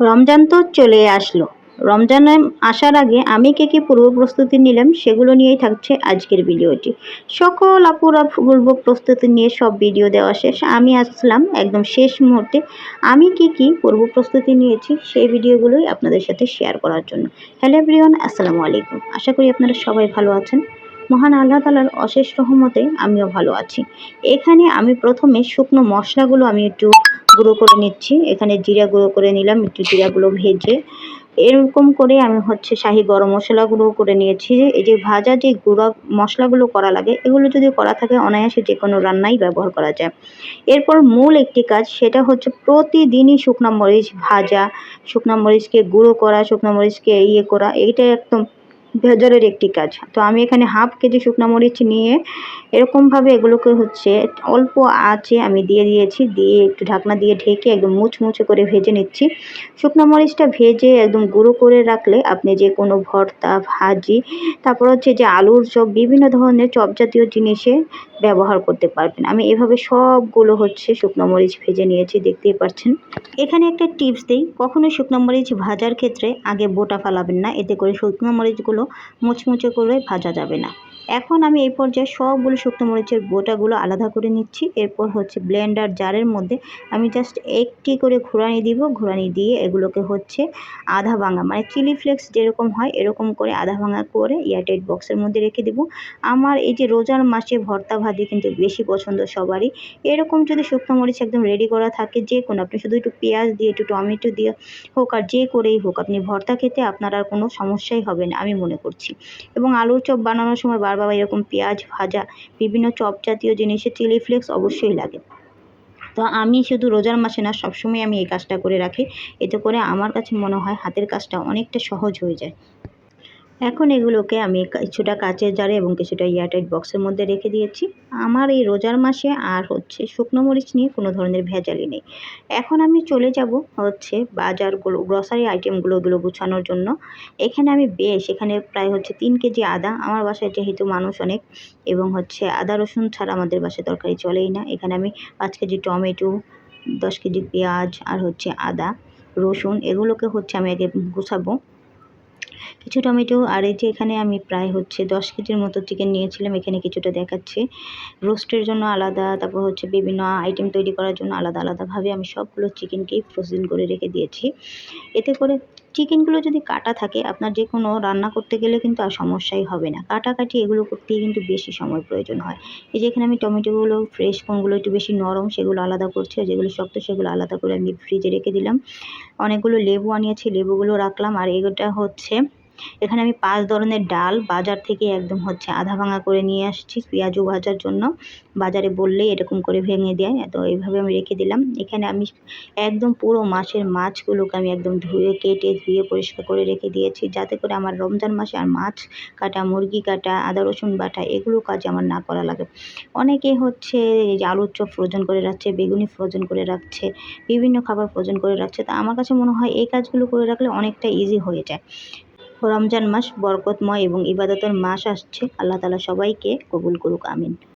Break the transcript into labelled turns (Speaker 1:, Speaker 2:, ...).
Speaker 1: রমজান তো চলে আসলো। রমজানে আসার আগে আমি কে কী পূর্ব প্রস্তুতি নিলাম সেগুলো নিয়েই থাকছে আজকের ভিডিওটি। সকল আপুরা পূর্ব প্রস্তুতি নিয়ে সব ভিডিও দেওয়া শেষ। আমি আসলাম একদম শেষ মুহূর্তে। আমি কি কি পূর্ব প্রস্তুতি নিয়েছি সেই ভিডিওগুলোই আপনাদের সাথে শেয়ার করার জন্য। হ্যালো এভরিওয়ান, আসসালামু আলাইকুম। আশা করি আপনারা সবাই ভালো আছেন। মহান আল্লাহ তালার অশেষ রহমতে আমিও ভালো আছি। এখানে আমি প্রথমে শুকনো মশলাগুলো আমি একটু গুঁড়ো করে নিচ্ছি। এখানে জিরা গুঁড়ো করে নিলাম, একটু জিরাগুলো ভেজে। এরকম করে আমি হচ্ছে শাহি গরম মশলাগুলো করে নিয়েছি। এই যে ভাজা যে গুঁড়ো মশলাগুলো করা লাগে, এগুলো যদি করা থাকে, অনায়াসে যে কোনো রান্নাই ব্যবহার করা যায়। এরপর মূল একটি কাজ, সেটা হচ্ছে প্রতিদিনই শুকনো মরিচ ভাজা, শুকনো মরিচকে গুঁড়ো করা, শুকনো মরিচকে ইয়ে করা। এইটা একদম ভেজালের একটি কাজ। তো আমি এখানে হাফ কেজি শুকনো মরিচ নিয়ে এরকমভাবে এগুলোকে হচ্ছে অল্প আঁচে আমি দিয়ে দিয়েছি। দিয়ে একটু ঢাকনা দিয়ে ঢেকে একদম মুচমুচে করে ভেজে নিচ্ছি। শুকনো মরিচটা ভেজে একদম গুঁড়ো করে রাখলে আপনি যে কোনো ভর্তা, ভাজি, তারপর হচ্ছে যে আলুর চপ, বিভিন্ন ধরনের চপ জাতীয় জিনিসে ব্যবহার করতে পারবেন। আমি এভাবে সবগুলো হচ্ছে শুকনো মরিচ ভেজে নিয়েছি, দেখতেই পাচ্ছেন। এখানে একটা টিপস দিই, কখনো শুকনো মরিচ ভাজার ক্ষেত্রে আগে বোটা ফালাবেন না, এতে করে শুকনো মরিচগুলো মুচমুচে করে ভাজা যাবে না। এখন আমি এই পর্যায়ে সবগুলো শুকনো মরিচের বোটাগুলো আলাদা করে নিচ্ছি। এরপর হচ্ছে ব্লেন্ডার জারের মধ্যে আমি জাস্ট একটি করে ঘুরানি দিব। ঘুরানি দিয়ে এগুলোকে হচ্ছে আধা ভাঙা মানে চিলি ফ্লেক্স যেরকম হয় এরকম করে আধা ভাঙা করে এয়ারটাইট বক্সের মধ্যে রেখে দিব। আমার এই যে রোজার মাসে ভর্তা ভাজি কিন্তু বেশি পছন্দ সবারই। এরকম যদি শুকনো মরিচ একদম রেডি করা থাকে, যে কোনো আপনি শুধু একটু পেঁয়াজ দিয়ে, একটু টমেটো দিয়ে হোক আর যে করেই হোক, আপনি ভর্তা খেতে আপনার আর কোনো সমস্যাই হবে না, আমি মনে করছি। এবং আলুর চপ বানানোর সময় বাবা এরকম পেঁয়াজ ভাজা, বিভিন্ন চপ জাতীয় জিনিসে চিলি ফ্লেক্স অবশ্যই লাগে। তো আমি শুধু রোজার মাসে না, সবসময় আমি এই কাজটা করে রাখি। এতে করে আমার কাছে মনে হয় হাতের কাজটা অনেকটা সহজ হয়ে যায়। এখন এগুলোকে আমি কিছুটা কাচের জারে এবং কিছুটা এয়ারটাইট বক্সের মধ্যে রেখে দিয়েছি। আমার এই রোজার মাসে আর হচ্ছে শুকনো মরিচ নিয়ে কোনো ধরনের ভেজালি নেই। এখন আমি চলে যাব হচ্ছে বাজারগুলো গ্রসারি আইটেমগুলো ওগুলো গুছানোর জন্য। এখানে আমি বেশ, এখানে প্রায় হচ্ছে তিন কেজি আদা। আমার বাসায় যেহেতু মানুষ অনেক এবং হচ্ছে আদা, রসুন ছাড়া আমাদের বাসায় তরকারি চলেই না। এখানে আমি পাঁচ কেজি টমেটো, দশ কেজি পেঁয়াজ আর হচ্ছে আদা, রসুন এগুলোকে হচ্ছে আমি আগে গুছাবো। কিছু টমেটো, আর এই যে এখানে আমি প্রায় হচ্ছে দশ কেজির মতো চিকেন নিয়েছিলাম, এখানে কিছুটা দেখাচ্ছে। রোস্টের জন্য আলাদা, তারপর হচ্ছে বিভিন্ন আইটেম তৈরি করার জন্য আলাদা আলাদাভাবে আমি সবগুলো চিকেনকেই ফ্রোজেন করে রেখে দিয়েছি। এতে করে চিকেনগুলো যদি কাটা থাকে, আপনার যে কোনো রান্না করতে গেলে কিন্তু আর সমস্যাই হবে না। কাটাকাটি এগুলো করতেই কিন্তু বেশি সময় প্রয়োজন হয়। এই যে এখানে আমি টমেটোগুলো ফ্রেশ কোনগুলো একটু বেশি নরম, সেগুলো আলাদা করছি, আর যেগুলো শক্ত, সেগুলো আলাদা করে আমি ফ্রিজে রেখে দিলাম। অনেকগুলো লেবু আনিয়েছি, লেবুগুলো রাখলাম, আর এগুলোটা হচ্ছে এখানে আমি পাঁচ ধরনের ডাল বাজার থেকে একদম হচ্ছে আধা ভাঙা করে নিয়ে আসছি পেঁয়াজু ভাজার জন্য। বাজারে বললেই এরকম করে ভেঙে দেয়, তো এইভাবে আমি রেখে দিলাম। এখানে আমি একদম পুরো মাছের মাছগুলোকে আমি একদম ধুয়ে, কেটে, ধুয়ে পরিষ্কার করে রেখে দিয়েছি, যাতে করে আমার রমজান মাসে আর মাছ কাটা, মুরগি কাটা, আদা, রসুন বাটা এগুলো কাজ আমার না করা লাগে। অনেকে হচ্ছে এই যে আলুর চপ ফ্রোজন করে রাখছে, বেগুনি ফ্রোজন করে রাখছে, বিভিন্ন খাবার ফ্রোজন করে রাখছে। তা আমার কাছে মনে হয় এই কাজগুলো করে রাখলে অনেকটা ইজি হয়ে যায়। রমজান মাস বরকতময় এবং ইবাদতের মাস আসছে। আল্লাহ তালা সবাইকে কবুল করুক আমিন।